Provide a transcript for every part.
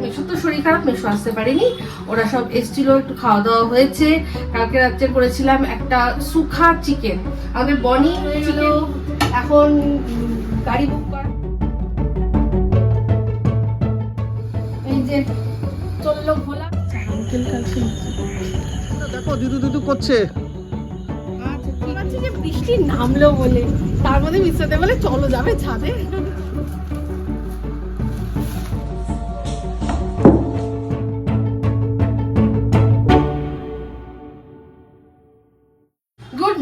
মেশোর তো শরীর খারাপ মেশো আসতে পারেনি। ওরা সব এসছিল একটু খাওয়া দাওয়া হয়েছে। কালকে রাত্রে করেছিলাম একটা সুখা চিকেন। আমাদের বনি হয়ে গেল এখন গাড়ি বুক করা। এই যে চলল ভোলা। দেখো দিদু দিদু করছে। আচ্ছা বৃষ্টি নামলো বলে। তার মধ্যে মিশাতে বলে চলো যাবে ছাদে।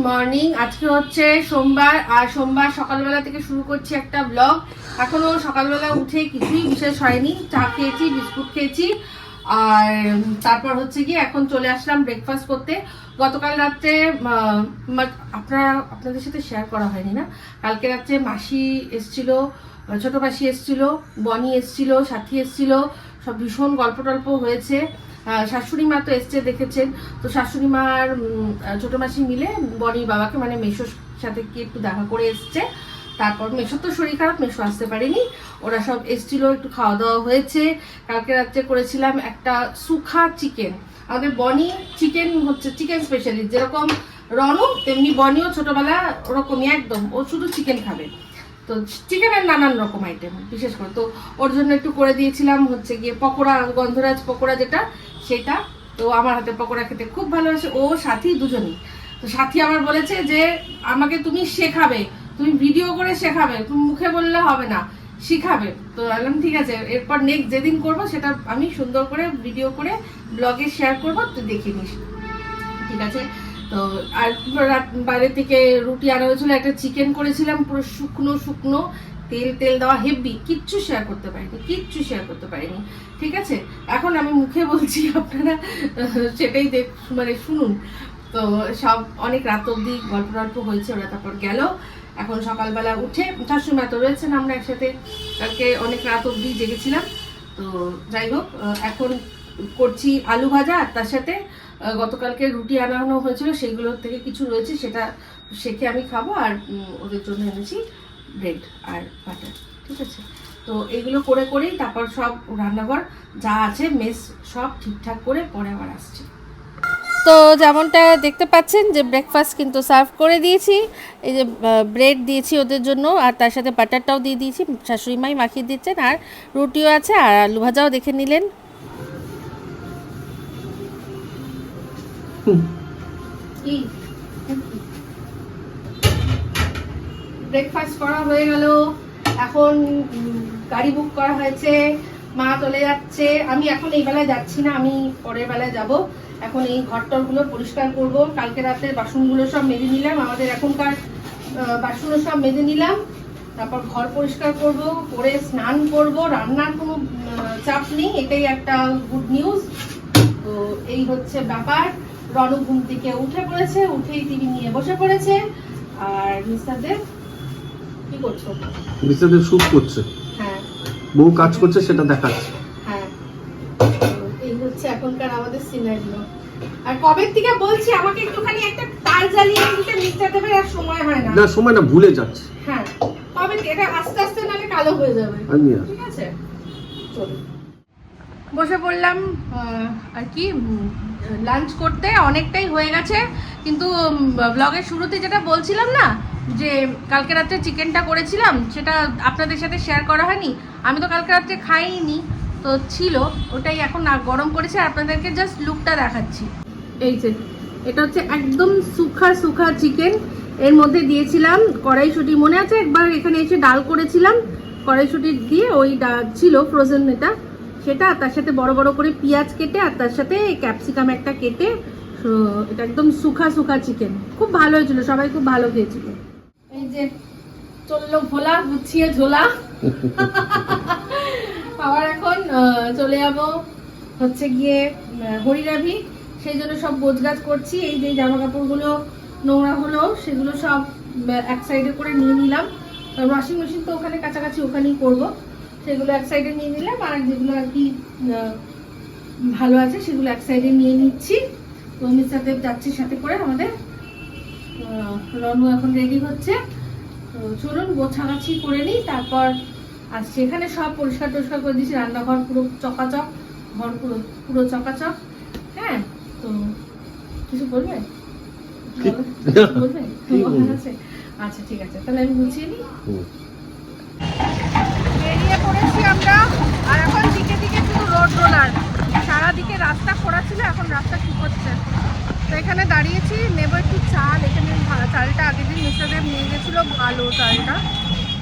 মর্নিং আজকে হচ্ছে সোমবার, আর সোমবার সকালবেলা থেকে শুরু করছি একটা ব্লগ এখনও সকালবেলা উঠে কিছুই বিশেষ হয়নি। চা খেয়েছি, বিস্কুট খেয়েছি, আর তারপর হচ্ছে কি এখন চলে আসলাম ব্রেকফাস্ট করতে। গতকাল রাত্রে আপনারা, আপনাদের সাথে শেয়ার করা হয়নি না? কালকে রাত্রে মাসি এসছিল, ছোট মাসি এসছিল, বনি এসছিল, সাথী এসছিল, সব ভীষণ গল্প টল্প হয়েছে। শাশুড়ি মা তো এসছে দেখেছেন। তো শাশুড়ি মার আহ, ছোট মাসি মিলে বনির বাবাকে মানে মেশোর সাথে কি একটু দেখা করে এসছে। তারপর মেশোর তো শরীর খারাপ মেশো আসতে পারেনি। ওরা সব এসছিল একটু খাওয়া দাওয়া হয়েছে। কালকে রাত্রে করেছিলাম একটা সুখা চিকেন। আমাদের বনি চিকেন হচ্ছে চিকেন স্পেশালিস্ট যেরকম রনু তেমনি বনিও ছোটবেলা ওরকমই একদম। ও শুধু চিকেন খাবে। তো চিকেনের নানান রকম আইটেম বিশেষ করে। তো ওর জন্য একটু করে দিয়েছিলাম হচ্ছে গিয়ে পকোড়া গন্ধরাজ পকোড়া যেটা সেটা তো আমার হাতে পকোড়া খেতে খুব ভালোবাসে। ও সাথী দুজনই। তো সাথী আমার বলেছে যে, আমাকে তুমি শেখাবে। তুমি ভিডিও করে শেখাবে। তুমি মুখে বললে হবে না। শিখাবে। তো বললাম, ঠিক আছে। এরপর নেক্সট যেদিন করব সেটা আমি সুন্দর করে ভিডিও করে ব্লগে শেয়ার করব, তুই দেখে নিস। ঠিক আছে? তো আর বাইরে থেকে রুটি আনা হয়েছিল। একটা চিকেন করেছিলাম পুরো শুকনো শুকনো। তেল তেল দেওয়া হেভি কিচ্ছু শেয়ার করতে পারিনি, কিচ্ছু শেয়ার করতে পারিনি। ঠিক আছে? এখন আমি মুখে বলছি, আপনারা সেটাই দেখ মানে শুনুন। তো সব অনেক রাত অবধি গল্প টল্প হয়েছে, ওরা তারপর গেল। এখন সকালবেলা উঠে শাশুড়ি তো রয়েছেন, আমরা একসাথে কালকে অনেক রাত অবধি জেগেছিলাম। তো যাই হোক এখন করছি আলু ভাজা, আর তার সাথে গতকালকে রুটি আনানো হয়েছিল সেগুলোর থেকে কিছু রয়েছে, সেটা শেখে আমি খাব, আর ওদের জন্য এনেছি ব্রেড আর বাটার ঠিক আছে? তো এগুলো করে করেই তারপর সব রান্নাঘর যা আছে মেস সব ঠিকঠাক করে পরে আবার আসছে। তো যেমনটা দেখতে পাচ্ছেন যে ব্রেকফাস্ট কিন্তু সার্ভ করে দিয়েছি। এই যে ব্রেড দিয়েছি ওদের জন্য আর তার সাথে বাটারটাও দিয়ে দিয়েছি। শাশুড়ি মাই মাখিয়ে দিচ্ছেন আর রুটিও আছে আর আলু ভাজাও দেখে নিলেন। ব্রেকফাস্ট করা হয়ে গেল। এখন গাড়ি বুক করা হয়েছে। মা চলে যাচ্ছে। আমি এখন এই বেলায় যাচ্ছি না, আমি পরের বেলায় যাব। এখন এই ঘরটরগুলো পরিষ্কার করব। কালকে রাতের বাসনগুলো সব মেজে নিলাম। আমাদের এখনকার বাসনও সব মেজে নিলাম। তারপর ঘর পরিষ্কার করব, করে স্নান করব। রান্নার কোনো চাপ নেই। এটাই একটা গুড নিউজ তো এই হচ্ছে ব্যাপার। রণ ঘুম থেকে উঠে পড়েছে। উঠেই টিভি নিয়ে বসে পড়েছে। আর মিস্টার দেব কি করছ? বিছাদের শুট করছে। হ্যাঁ। বউ কাজ করছে সেটা দেখাচ্ছে। হ্যাঁ। এই হচ্ছে এখনকার আমাদের সিনারিও আর কবে থেকে বলছি আমাকে একটুখানি একটা তাল জ্বালিয়ে দিতে মিস্টার দেবে আর সময় হয় না। না সময় না ভুলে যাচ্ছে। হ্যাঁ। কবে? এটা আস্তে আস্তে নালে কালো হয়ে যাবে। আমি ঠিক আছে? চলুন বসে পড়লাম আর কি লাঞ্চ করতে অনেকটাই হয়ে গেছে। কিন্তু ব্লগের শুরুতে যেটা বলছিলাম না যে কালকে রাত্রে চিকেনটা করেছিলাম, সেটা আপনাদের সাথে শেয়ার করা হয়নি। আমি তো কালকে রাত্রে খাইনি, তো ছিল, ওটাই এখন গরম করেছে আপনাদেরকে জাস্ট লুকটা দেখাচ্ছি। এই যে, এটা হচ্ছে একদম সুখা সুখা চিকেন। এর মধ্যে দিয়েছিলাম কড়াইশুটি, মনে আছে? একবার এখানে এসে ডাল করেছিলাম, কড়াইশুটি দিয়ে ওই ছিল ফ্রোজেন এটা। সেটা তার সাথে বড় বড় করে পেঁয়াজ কেটে, আর তার সাথে ক্যাপসিকাম একটা কেটে এটা একদম সুখা সুখা চিকেন। খুব ভালো হয়েছিল, সবাই খুব ভালো খেয়েছিল। যে, চলল ভোলা, গুছিয়ে ঝোলা। আবার এখন চলে যাব হচ্ছে গিয়ে হরিরাভি সেই জন্য সব গোছগাছ করছি। এই যে জামা কাপড়গুলো নোংরা হলো, সেগুলো সব এক সাইডে করে নিয়ে নিলাম। ওয়াশিং মেশিন তো ওখানে কাছাকাছি ওখানেই করব। সেগুলো এক সাইডে নিয়ে নিলাম, আর যেগুলো আর কি ভালো আছে, সেগুলো এক সাইডে নিয়ে নিচ্ছি। অমিত সাথে যাচ্ছি সাথে করে আমাদের। রনু এখন রেডি হচ্ছে। তো চলুন গোছাগাছি করে নিই তারপর আর সেখানে সব পরিষ্কার টরিষ্কার করে দিয়েছি রান্নাঘর পুরো চকাচক ঘর পুরো পুরো চকাচক। হ্যাঁ তো কিছু বলবে? কি? আছে? আচ্ছা ঠিক আছে। তাহলে আমি গুছিয়ে নিই? বেরিয়ে পড়েছি আমরা। আর এখন দিকে দিকে শুধু রোড রোলার। সারা দিকে রাস্তা খোলা ছিল এখন রাস্তা ঠিক হচ্ছে। তো এখানে দাঁড়িয়েছি নেব একটু চাল? এখানে চালটা আগের দিন মিস্টারদেব নিয়ে গেছিল, ভালো চালটা।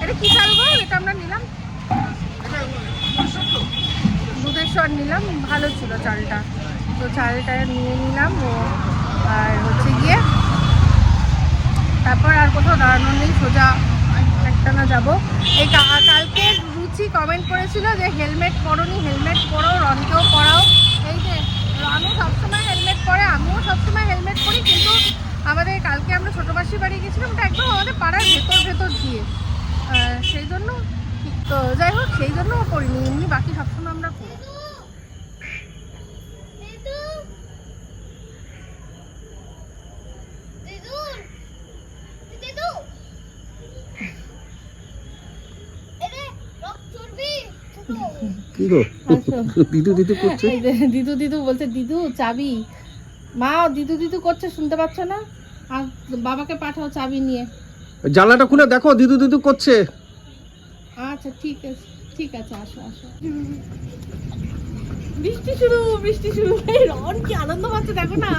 এটা কি চাল গো? এটা আমরা নিলাম? দুধেশ্বর নিলাম, ভালো ছিল চালটা। তো চালটা নিয়ে নিলাম ও, আর হচ্ছে গিয়ে তারপর আর কোথাও দাঁড়ানো নেই, সোজা একটা না যাব। এই কালকে রুচি কমেন্ট করেছিল যে, হেলমেট পরনি, হেলমেট পরো, রনকেও পরাও। এই যে, রনও সবসময় হেলমেট পরে আমিও সবসময় হেলমেট পরি কিন্তু আমাদের কালকে আমরা ছোটো মাসি বাড়ি গেছিলাম ওটা একদম আমাদের পাড়ার ভেতর ভেতর দিয়ে। সেই জন্য তো যাই হোক সেই জন্য পরিনি এমনি বাকি সবসময় আমরা পরি কি আচ্ছা। দিদু দিদু করছে? দিদু দিদু বলছে দিদু চাবি। মা দিদু দিদু করছে শুনতে পাচ্ছ না? আর বাবাকে পাঠাও চাবি নিয়ে। জানলাটা খুলে দেখো দিদু দিদু করছে। আচ্ছা ঠিক আছে ঠিক আছে আসো আসো। বৃষ্টি শুরু বৃষ্টি শুরু। এই রন কি আনন্দ পাচ্ছে দেখো না।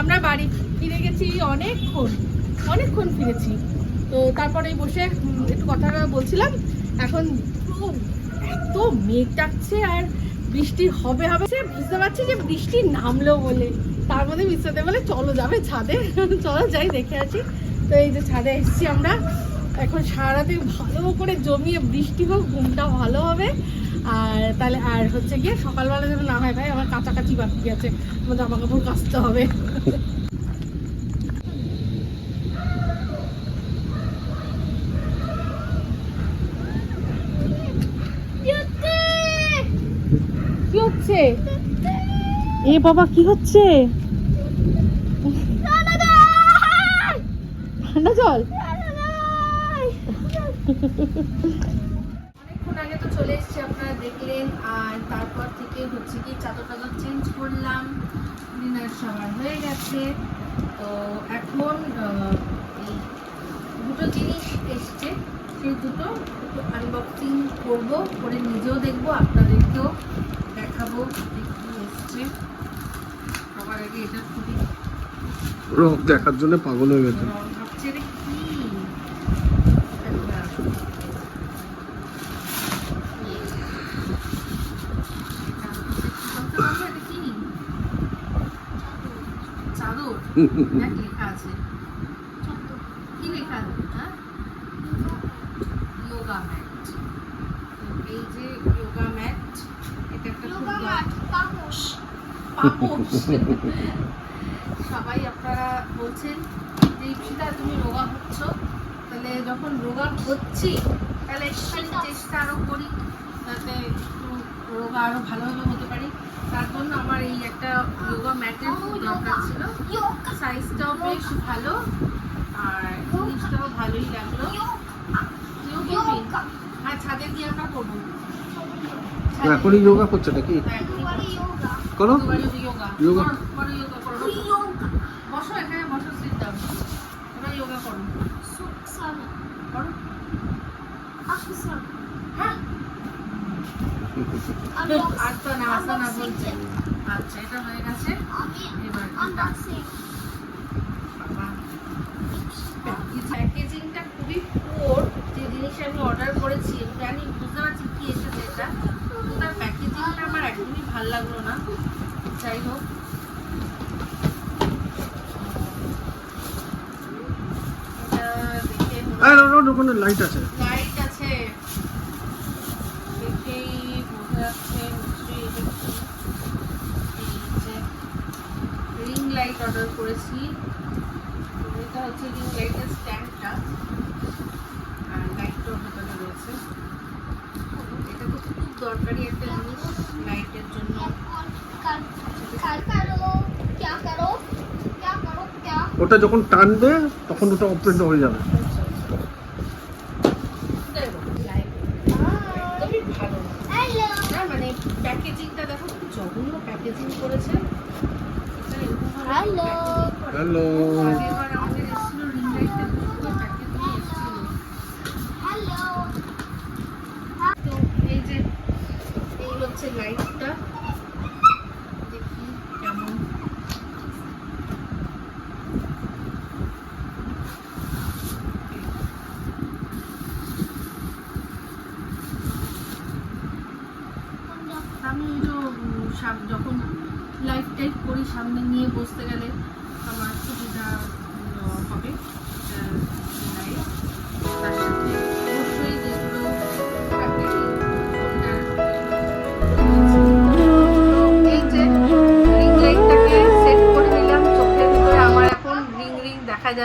আমরা বাড়ি ফিরে গেছি অনেকক্ষণ অনেকক্ষণ ফিরেছি। তো তারপরে বসে একটু কথা বলছিলাম। এখন এত মেঘ ডাকছে আর বৃষ্টি হবে হবে। সে বুঝতে পারছি যে বৃষ্টি নামলো বলে। তার মধ্যে মিশ্রতে বলে, চলো যাবে ছাদে। চলো যাই, দেখে আছি তো এই যে ছাদে এসেছি আমরা। এখন সারাতে ভালো করে জমিয়ে বৃষ্টি হোক, ঘুমটা ভালো হবে। আর তাহলে, আর হচ্ছে গিয়ে সকালবেলা যেন না হয়, ভাই, আমার কাছাকাছি বাকি আছে। আমার জামা কাপড় কাচতে হবে। কি হচ্ছে? এ বাবা কি হচ্ছে? ঠান্ডা জল? অনেকক্ষণ আগে তো চলে এসেছি আপনারা দেখলেন। আর তারপর থেকে হচ্ছে কি চাদর টাদর চেঞ্জ করলাম। ডিনার সবার হয়ে গেছে। তো এখন আহ, এই দুটো জিনিস এসছে। সেই দুটো আনবক্সিং করব করে নিজেও দেখব আপনাদেরকেও দেখাবো এসছে। সবার আগে এটা খুবই রোগ দেখার জন্য পাগল হয়ে গেছে। রং রে আচ্ছা। চাদর। দেখ লেখা আছে কি লেখা আছে হ্যাঁ যোগা ম্যাট এই যে যোগা ম্যাট এটা একটা খুব পাপোশ সবাই আপনারা বলছেন যে ইপসিতা তুমি রোগা হচ্ছ তাহলে যখন রোগা হচ্ছি তাহলে একটুখানি চেষ্টা আরও করি যাতে একটু রোগা আরও ভালোভাবে হতে পারি। তার জন্য আমার এই একটা যোগা ম্যাটের দরকার ছিল। সাইজটাও বেশ ভালো আর জিনিসটাও ভালোই লাগল। হ্যাঁ ছাদে গিয়ে আমরা করব। এখনই যোগা করছে। নাকি। করো। বসো এখানে বসো sit down। তোমরা yoga করো। করো। হ্যাঁ। বলছে। আচ্ছা, এটা হয়ে গেছে। এবার। প্যাকেজিংটা খুবই poor, যে জিনিস আমি অর্ডার করেছি আমি জানি বুঝতে পারছি কি এসেছে এটা তার প্যাকেজিংটা আমার একদমই ভালো লাগল না। যাই হোক। ওখানে লাইট আছে। লাইট আছে। দেখেই বোঝা যাচ্ছে রিং লাইট অর্ডার করেছি। এটা হচ্ছে রিং লাইটের স্ট্যান্ডটা আর লাইটটাও ভেতরে রয়েছে এটা তো খুব দরকারি একটা জিনিস লাইটের জন্য। ওটা যখন টানবে তখন ওটা অপ্রেন্ট হয়ে যাবে। প্যাকেজিংটা দেখো খুব প্যাকেজিং হ্যালো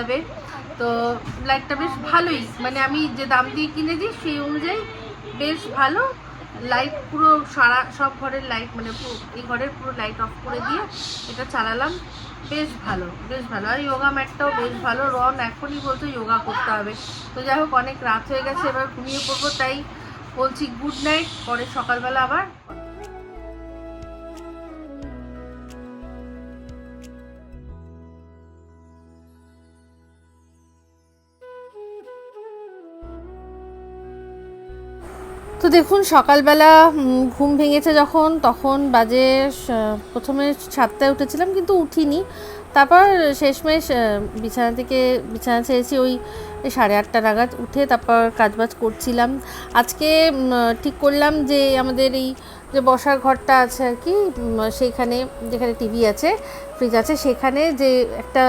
যাবে। তো লাইটটা বেশ ভালোই। মানে আমি যে দাম দিয়ে কিনেছি সেই অনুযায়ী বেশ ভালো। লাইট পুরো সারা, সব ঘরের লাইট মানে এই ঘরের পুরো লাইট অফ করে দিয়ে এটা চালালাম। বেশ ভালো বেশ ভালো। আর যোগা ম্যাটটাও বেশ ভালো। রন এখনই বলতো যোগা করতে হবে। তো যাই হোক, অনেক রাত হয়ে গেছে, এবার ঘুমিয়ে পড়ব। তাই বলছি গুড নাইট পরে সকালবেলা আবার। তো দেখুন, সকালবেলা ঘুম ভেঙেছে যখন, তখন বাজে প্রথমে সাতটায় উঠেছিলাম, কিন্তু উঠিনি। তারপর শেষমেশ বিছানা থেকে, বিছানা ছেড়েছি ওই সাড়ে আটটা নাগাদ উঠে তারপর কাজবাজ করছিলাম। আজকে ঠিক করলাম যে আমাদের এই যে বসার ঘরটা আছে আর কি সেইখানে যেখানে টিভি আছে ফ্রিজ আছে, সেখানে যে একটা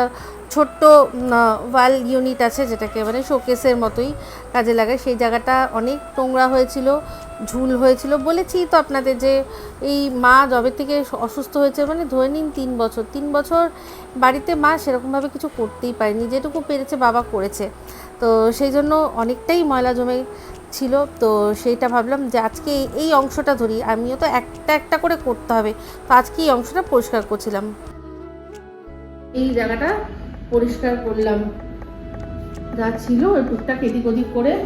ছোট্ট ওয়াল ইউনিট আছে যেটাকে মানে শোকেসের মতোই কাজে লাগায়, সেই জায়গাটা অনেক নোংরা হয়েছিল, ঝুল হয়েছিল বলেছি তো আপনাদের যে এই মা জবে থেকে অসুস্থ হয়েছে মানে ধরে নিন তিন বছর তিন বছর বাড়িতে মা সেরকমভাবে কিছু করতেই পারেনি, যেটুকু পেরেছে বাবা করেছে। তো সেই জন্য অনেকটাই ময়লা জমে ছিল, তো সেইটা ভাবলাম যে আজকে এই- অংশটা ধরি। আমিও তো একটা একটা করে করতে হবে। তো আজকে এই অংশটা পরিষ্কার করছিলাম। এই জায়গাটা পরিষ্কার করলাম। যা ছিল, ওই টুকটাক এদিক ওদিক করে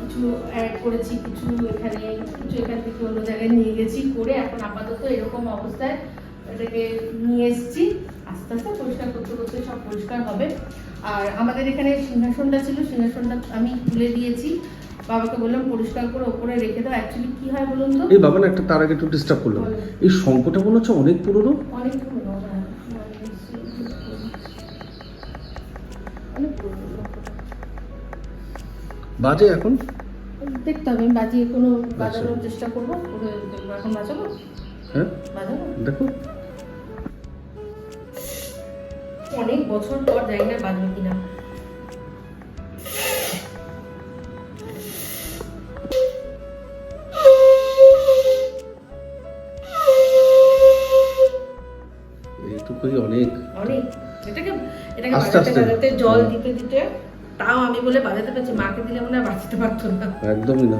কিছু অ্যাড করেছি, কিছু এখানে, কিছু এখান থেকে অন্য জায়গায় নিয়ে গেছি, করে এখন আপাতত এরকম অবস্থায় এটাকে নিয়ে এসেছি। আস্তে আস্তে পরিষ্কার করতে করতে সব পরিষ্কার হবে। আর আমাদের এখানে সিংহাসনটা ছিল সিংহাসনটা আমি তুলে দিয়েছি। বাবাকে বললাম পরিষ্কার করে ওপরে রেখে দাও। অ্যাকচুয়ালি কি হয় বলুন তো? এই বাবা না একটা তার আগে একটু ডিস্টার্ব করলাম এই শঙ্কটা মনে হচ্ছে অনেক পুরনো। অনেক পুরনো হ্যাঁ। বাজে এখন? দেখতে হবে বাজিয়ে কোনো আচ্ছা। বাজানোর চেষ্টা করব। করে এখন বাজাবো? হ্যাঁ। বাজাবো? দেখো। অনেক বছর পর জানি না বাজবে কিনা। অনেক। অনেক। এটাকে এটাকে বাজাতে বাজাতে জল দিতে দিতে তাও আমি বলে বাজাতে পারছি মাকে দিলে মনে হয় বাঁচতে পারতো না। একদমই না।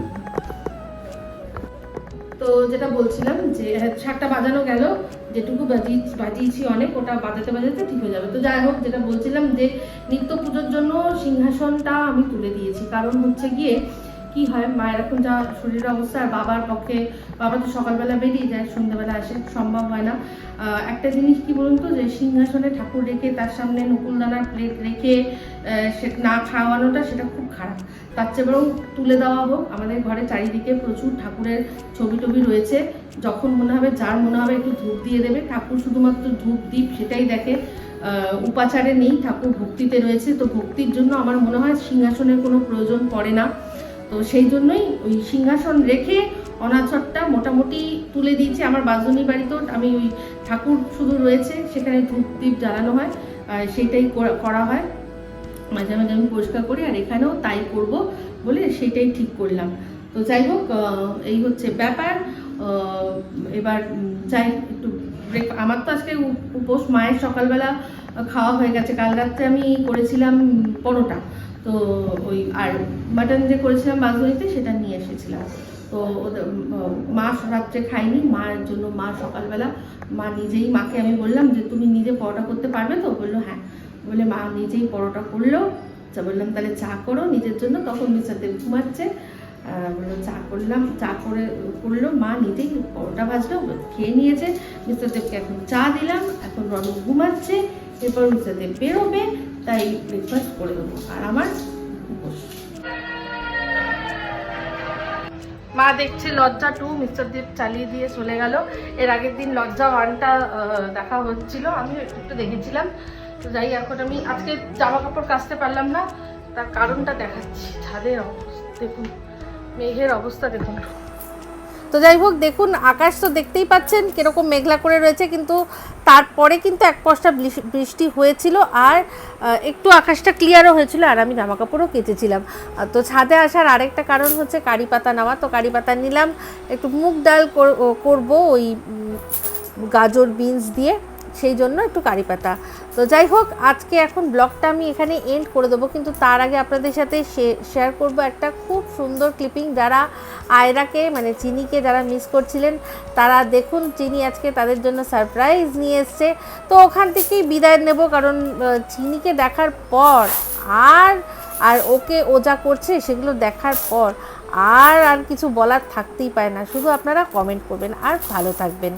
তো যেটা বলছিলাম যে হ্যাঁ, শাকটা বাজানো গেল। যেটুকু বাজিয়ে বাজিয়েছি অনেক, ওটা বাজাতে বাজাতে ঠিক হয়ে যাবে। তো যাই হোক, যেটা বলছিলাম যে নিত্য পুজোর জন্য সিংহাসনটা আমি তুলে দিয়েছি। কারণ হচ্ছে গিয়ে কি হয়, মায়ের এখন যা শরীরের অবস্থা, আর বাবার পক্ষে, বাবা তো সকালবেলা বেরিয়ে যায়, সন্ধ্যাবেলা আসে, সম্ভব হয় না। একটা জিনিস কি বলুন তো, যে সিংহাসনে ঠাকুর রেখে তার সামনে নকুলদানার প্লেট রেখে সে না খাওয়ানোটা সেটা খুব খারাপ। তার চেয়ে বরং তুলে দেওয়া হোক। আমাদের ঘরে চারিদিকে প্রচুর ঠাকুরের ছবি টবি রয়েছে। যখন মনে হবে, যার মনে হবে একটু ধূপ দিয়ে দেবে। ঠাকুর শুধুমাত্র ধূপ দ্বীপ সেটাই দেখে উপাচারে নেই। ঠাকুর ভক্তিতে রয়েছে। তো ভক্তির জন্য আমার মনে হয় সিংহাসনের কোনো প্রয়োজন পড়ে না। তো সেই জন্যই ওই সিংহাসন রেখে অনাচরটা মোটামুটি তুলে দিয়েছি আমার বাজনী বাড়িতেও। আমি ওই ঠাকুর শুধু রয়েছে, সেখানে ধূপ দ্বীপ জ্বালানো হয়, আর সেইটাই করা- হয়। মাঝে মাঝে আমি পরিষ্কার করি, আর এখানেও তাই করব বলে সেটাই ঠিক করলাম। তো যাই হোক এই হচ্ছে ব্যাপার। এবার যাই, একটু আমার তো আজকে উপ- উপোস, মায়ের সকালবেলা খাওয়া হয়ে গেছে। কাল রাত্রে আমি করেছিলাম পরোটা। তো ওই আর মাটন যে করেছিলাম বাঁশবড়িতে সেটা নিয়ে এসেছিলাম। তো মা রাত্রে খায়নি। মার জন্য মা সকালবেলা, মা নিজেই মাকে আমি বললাম যে, তুমি নিজে পরোটা করতে পারবে তো? বলল হ্যাঁ। বলে মা নিজেই পরোটা করল। তা বললাম, তাহলে চা করো, নিজের জন্য। তখন মিস্টার দেব ঘুমাচ্ছে বলল, চা করলাম, চা করে, করল, মা নিজেই পরোটা ভাজলো, খেয়ে নিয়েছে। মিস্টার দেবকে এখন চা দিলাম, এখন রনু ঘুমাচ্ছে, এরপর মিস্টার দেব বেরোবে, তাই ব্রেকফাস্ট করে দেবো, আর আমার মা দেখছে লজ্জা টু, মিস্টার দেব চালিয়ে দিয়ে চলে গেল। এর আগের দিন লজ্জা ওয়ানটা দেখা হচ্ছিল আমি একটু দেখেছিলাম। তো যাই, এখন আমি আজকে জামা কাপড় কাচতে পারলাম না, তার কারণটা দেখাচ্ছি, ছাদের অবস্থা, দেখুন। মেঘের অবস্থা দেখুন। তো যাই হোক, দেখুন, আকাশ তো দেখতেই পাচ্ছেন কীরকম মেঘলা করে রয়েছে, কিন্তু তারপরে কিন্তু এক পশটা বৃষ- বৃষ্টি হয়েছিল আর একটু আকাশটা ক্লিয়ারও হয়েছিল আর আমি জামা কাপড়ও কেচেছিলাম তো ছাদে আসার আরেকটা কারণ হচ্ছে কারি পাতা নেওয়া। তো কারি পাতা নিলাম, একটু মুগ ডাল করব ওই গাজর, বিনস দিয়ে। সেই জন্য একটু কারি পাতা। তো যাই হোক, আজকে এখন ব্লগটা আমি এখানে এন্ড করে দেবো। কিন্তু তার আগে আপনাদের সাথে শেয়ার করব একটা খুব সুন্দর ক্লিপিং যারা আয়রাকে মানে চিনিকে যারা মিস করছিলেন, তারা দেখুন চিনি আজকে তাদের জন্য সারপ্রাইজ নিয়ে এসছে। তো ওখান থেকেই বিদায় নেব, কারণ চিনিকে দেখার পর আর আর ওকে ও যা করছে সেগুলো দেখার পর আর আর কিছু বলার থাকতেই পায় না। শুধু আপনারা কমেন্ট করবেন। আর ভালো থাকবেন।